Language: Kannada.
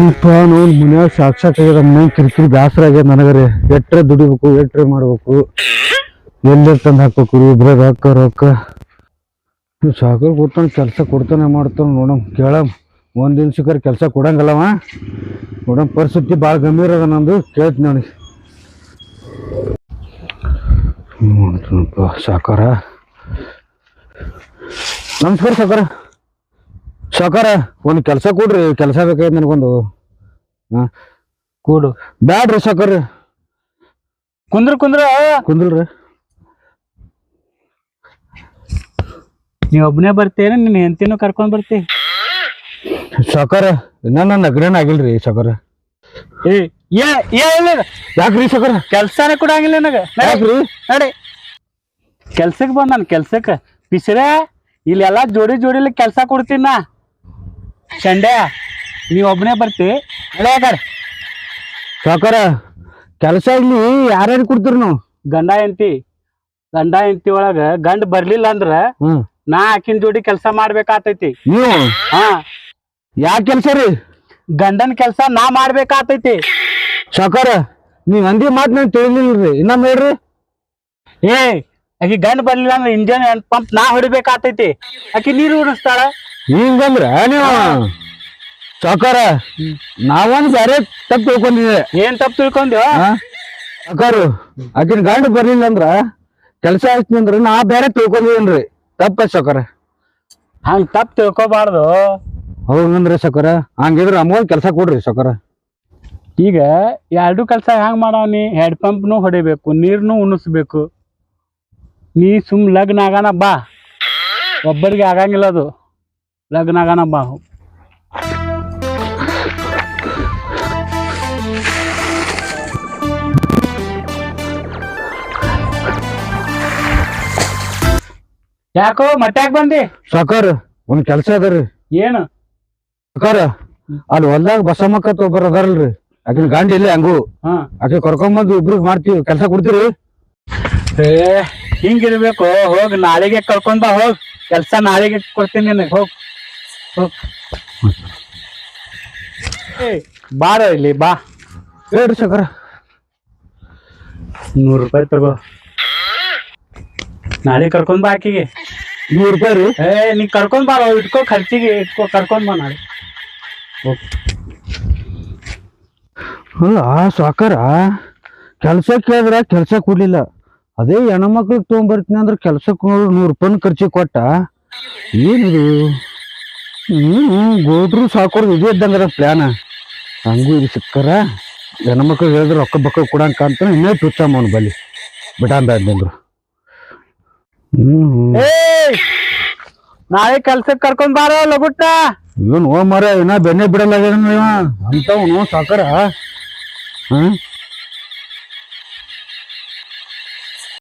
ಸ್ವಲ್ಪ ನೋಡ್ ಮನ್ಯಾಗ ಸಾಕ್ ಸಾಕಾಗ್ಯದ ಮನ್ಯಾಗ ಕಿರಿಕಿರಿ ಬ್ಯಾಸರ ಆಗ್ಯದ ನನಗರೆ. ಎಟ್ರೆ ದುಡಿಬೇಕು, ಎಟ್ರೆ ಮಾಡ್ಬೇಕು. ಎಲ್ಲೆ ತಂದು ಹಾಕ್ಬೇಕು ಇಬ್ರೇ ರೊಕ್ಕ ರೊಕ್ಕ. ಸಾಕರ್ ಕೊಡ್ತಾನೆ ಕೆಲಸ ಕೊಡ್ತಾನೆ ಮಾಡ್ತಾನೆ ನೋಡಮ್, ಕೇಳಮ್. ಒಂದ್ ದಿವ್ಸಕ್ಕಾರ ಕೆಲಸ ಕೊಡಂಗಲ್ಲವ? ನೋಡಮ್, ಪರಿಸ್ಥಿತಿ ಭಾಳ ಗಂಭೀರ ಅದ ನಂದು, ಕೇಳ್ತೀನಿ ನನಗೆ ನೋಡ್ತೀನಪ್ಪ, ಸಾಕಾರ. ನಮಸ್ಕಾರ ಸಾಕಾರ. ಸಾಕಾರ, ಒಂದು ಕೆಲಸ ಕೊಡ್ರಿ, ಕೆಲಸ ಬೇಕಾಯ್ತು ನನಗೊಂದು. ಹಾ ಕೂಡು. ಬ್ಯಾಡ್ರಿ ಸಾಕರ್ರಿ. ಕುಂದ್ರ ಕುಂದ್ರ ಕುಂದ್ರಿ ನೀ ಒಬ್ನೇ ಬರ್ತೇನ ನಿನ್ನ ಹೆಂಡತಿನೂ ಕರ್ಕೊಂಡ್ ಬರ್ತಿ. ಸಾಕಾರ ಇನ್ನ ನನ್ನ ನಗ್ರೇನ ಆಗಿಲ್ರಿ ಸಾಕಾರ. ಏ ಏ ಏ ಯಾಕ್ರಿ ಸಾಕಾರ? ಕೆಲ್ಸಾನೇ ಕೂಡ ಆಗಿಲ್ಲ ಯಾಕ್ರಿ? ನಡಿ. ಕೆಲ್ಸಕ್ ಬಂದ್ ನಾನು ಕೆಲ್ಸಕ್ಕ ಪಿಸ್ರೆ ಇಲ್ಲೆಲ್ಲ ಜೋಡಿ ಜೋಡಿಲಿ ಕೆಲ್ಸ ಕೊಡ್ತೀನಿ ನಾ. ಸಂಡೆ ನೀವ್ ಒಬ್ಬನೇ ಬರ್ತಿ ಸಾಕಾರ ಕೆಲಸ ಇಲ್ಲಿ ಯಾರ್ಯಾರು ಕೊಡ್ತೀರಿ ನೀವು? ಗಂಡ ಎಂತಿ ಗಂಡ ಎಂತಿ ಒಳಗ ಗಂಡ ಬರ್ಲಿಲ್ಲ ಅಂದ್ರ ಹ್ಮ್. ನಾ ಆಕಿನ ಜೋಡಿ ಕೆಲಸ ಮಾಡ್ಬೇಕಾತೈತಿ. ನೀವು? ಹಾ. ಯಾಕೆ ಕೆಲಸ ರೀ? ಗಂಡನ್ ಕೆಲ್ಸ ನಾ ಮಾಡ್ಬೇಕಾತೈತಿ. ಸಾಕಾರ ನೀವ್ ಅಂದಿ ಮಾತು ನಂಗೆ ತಿಳಿಲಿಲ್ರಿ. ಇನ್ನೊಮ್ಮೆ ಹೇಳ್ರಿ. ಏ ಆಕಿ ಗಂಡ ಬರ್ಲಿಲ್ಲ ಅಂದ್ರೆ ಇಂಜನ್ ಪಂಪ್ ನಾ ಹೊಡಿಬೇಕಾತೈತಿ. ಆಕಿ ನೀರು ಉಣಿಸ್ತಾಳ ಹಿಂಗಂದ್ರ ನೀವು? ಸಾಕಾರ ನಾವೊಂದ್ ಬೇರೆ ತಪ್ಪು ತಿಳ್ಕೊಂಡಿದ್ದೆ ಏನ್ ತಪ್ಪು ತಿಳ್ಕೊಂಡ್ಯೋ? ಸಾಕಾರು ಆಕಿನ ಗಂಡ ಬರ್ಲಿಲ್ಲ ಅಂದ್ರ ಕೆಲಸ ಆಯ್ತು ಅಂದ್ರ ನಾ ಬೇರೆ ತಿಳ್ಕೊಂಡಿದ್ದೇನ್ರಿ ತಪ್ಪ ಸಾಕಾರ. ಹಂಗ್ ತಪ್ಪು ತಿಳ್ಕೊಬಾರ್ದು. ಹೌದಂದ್ರೆ ಸಾಕಾರ ಹಂಗಿದ್ರ ಅಮ್ಮಗೊಂದ್ ಕೆಲಸ ಕೊಡ್ರಿ ಸಾಕಾರ. ಈಗ ಎರಡು ಕೆಲಸ ಹೆಂಗ್ ಮಾಡವನಿ ಹೆಡ್ ಪಂಪ್ನು ಹೊಡಿಬೇಕು ನೀರ್ನು ಉಣಿಸ್ಬೇಕು. ನೀ ಸುಮ್ ಲಗ್ನ ಆಗಾನ ಬಾ. ಒಬ್ಬರಿಗೆ ಆಗಂಗಿಲ್ಲ ಅದು. ಲಗ್ನ ಆಗಾನ ಬಾ. ಯಾಕೋ ಮಟ್ಯಾಕ್ ಬಂದಿ? ಸಾಕಾರ ಒಂದ್ ಕೆಲಸ ಅದರಿ ಏನು? ಸಾಕಾರ ಅಲ್ಲಿ ಹೊಲ್ದಾಗ ಬಸಮ್ಮಕ್ಕ ಒಬ್ಬರು ಅದಾರಲ್ರಿ. ಆಕಿನ ಗಾಂಡಿ ಇಲ್ಲ ಹಂಗು. ಹಾ. ಆಕೆ ಕರ್ಕೊಂಬಂದು ಇಬ್ರು ಮಾಡ್ತೀವಿ ಕೆಲಸ ಕೊಡ್ತೀರಿ? ಏ ಹಿಂಗಿರ್ಬೇಕು ಹೋಗ್ ನಾಳೆಗೆ ಕರ್ಕೊಂಡ್ ಬಾ ಹೋಗ್. ಕೆಲ್ಸ ನಾಳೆಗೆ ಕೊಡ್ತೀನಿ ನಿನಗೆ ಹೋಗ್. ಹೋಗ್. ಏ ಬಾರ ಇಲ್ಲಿ ಬಾ. ಹೇಳ್ರಿ ಸಾಕಾರ. ನೂರು ರೂಪಾಯಿ ತಗೋ. ನಾಳೆ ಕರ್ಕೊಂಡ್ ಬಾ ಆಕಿಗೆ. ನೂರು ರೂಪಾಯಿ ರೀ? ಏ ನೀ ಕರ್ಕೊಂಡ್ ಬಾರ ಇಟ್ಕೋ ಖರ್ಚಿಗೆ ಇಟ್ಕೋ ಕರ್ಕೊಂಡ್ ಬಾ ನಾಳೆ. ಅಲ್ಲ ಸಾಕಾರ. ಕೆಲಸ ಕೇಳಿದ್ರ ಕೆಲಸ ಕೊಡ್ಲಿಲ್ಲ. ಅದೇ ಹೆಣ್ಮಕ್ಳಿಗೆ ತೊಗೊಂಬರ್ತೀನಿ ಅಂದ್ರೆ ಕೆಲ್ಸಕ್ಕೆ ನೂರು ರೂಪಾಯಿ ಖರ್ಚಿಗೆ ಕೊಟ್ಟ. ಏನಿದು ಇದು ಗೋಡ್ರು ಸಾಕೋರು ಇದು ಇದ್ದಂಗದ ಪ್ಲ್ಯಾನ ಹಂಗೂ ಇದು ಸಿಕ್ಕಾರ. ಹೆಣ್ಮಕ್ಳಿಗೆ ಹೇಳಿದ್ರೆ ರೊಕ್ಕ ಬಕ್ಕ ಕೊಡಂಕ ಅಂತ ಇನ್ನೇ ಟುಚ್ಚಮ್ಮ ಅವ್ನು ಬಲಿ ಬಿಡಂದ ಅಂದ್ರು ಹ್ಮ್. ಏ ನಾಳೆ ಕೆಲ್ಸಕ್ಕೆ ಕರ್ಕೊಂಡ್ ಬಾರೋ ಲಗುಟ್ಟ ಇವನ್ ಓ ಮರ ಇನ್ನ ಬೆನ್ನೆ ಬಿಡಲ್ಲ ಅಂತವನು ಸಾಕಾರ. ಹಾ